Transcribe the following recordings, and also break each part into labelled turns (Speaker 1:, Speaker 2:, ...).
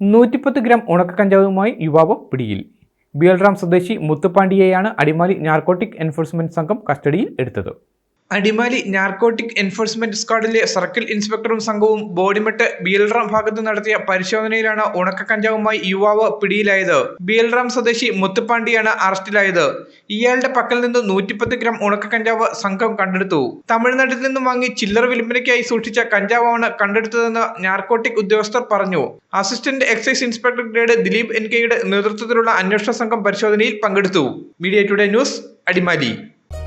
Speaker 1: നൂറ്റിപ്പത്ത് ഗ്രാം ഉണക്ക കഞ്ചാവുമായി യുവാവ് പിടിയിൽ. ബിയൽറാം സ്വദേശി മുത്തുപാണ്ഡിയെയാണ് അടിമാലി നാർക്കോട്ടിക് എൻഫോഴ്സ്മെന്റ് സംഘം കസ്റ്റഡിയിൽ എടുത്തത്. അടിമാലി നാർക്കോട്ടിക് എൻഫോഴ്സ്മെന്റ് സ്ക്വാഡിലെ സർക്കിൾ ഇൻസ്പെക്ടറും സംഘവും ബോഡിമെട്ട് ബിയൽറാം ഭാഗത്ത് നടത്തിയ പരിശോധനയിലാണ് ഉണക്ക കഞ്ചാവുമായി യുവാവ് പിടിയിലായത്. ബിയൽറാം സ്വദേശി മുത്തുപാണ്ഡിയാണ് അറസ്റ്റിലായത്. ഇയാളുടെ പക്കൽ നിന്ന് നൂറ്റിപ്പത്ത് ഗ്രാം ഉണക്ക കഞ്ചാവ് സംഘം കണ്ടെടുത്തു. തമിഴ്നാട്ടിൽ നിന്നും വാങ്ങി ചില്ലറ വിൽപ്പനയ്ക്കായി സൂക്ഷിച്ച കഞ്ചാവാണ് കണ്ടെടുത്തതെന്ന് നാർക്കോട്ടിക് ഉദ്യോഗസ്ഥർ പറഞ്ഞു. Assistant excise inspector grade Dileep N കെയുടെ നേതൃത്വത്തിലുള്ള അന്വേഷണ സംഘം പരിശോധനയിൽ പങ്കെടുത്തു. Media today news Adimali.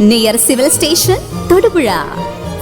Speaker 2: Near civil station Thodupuzha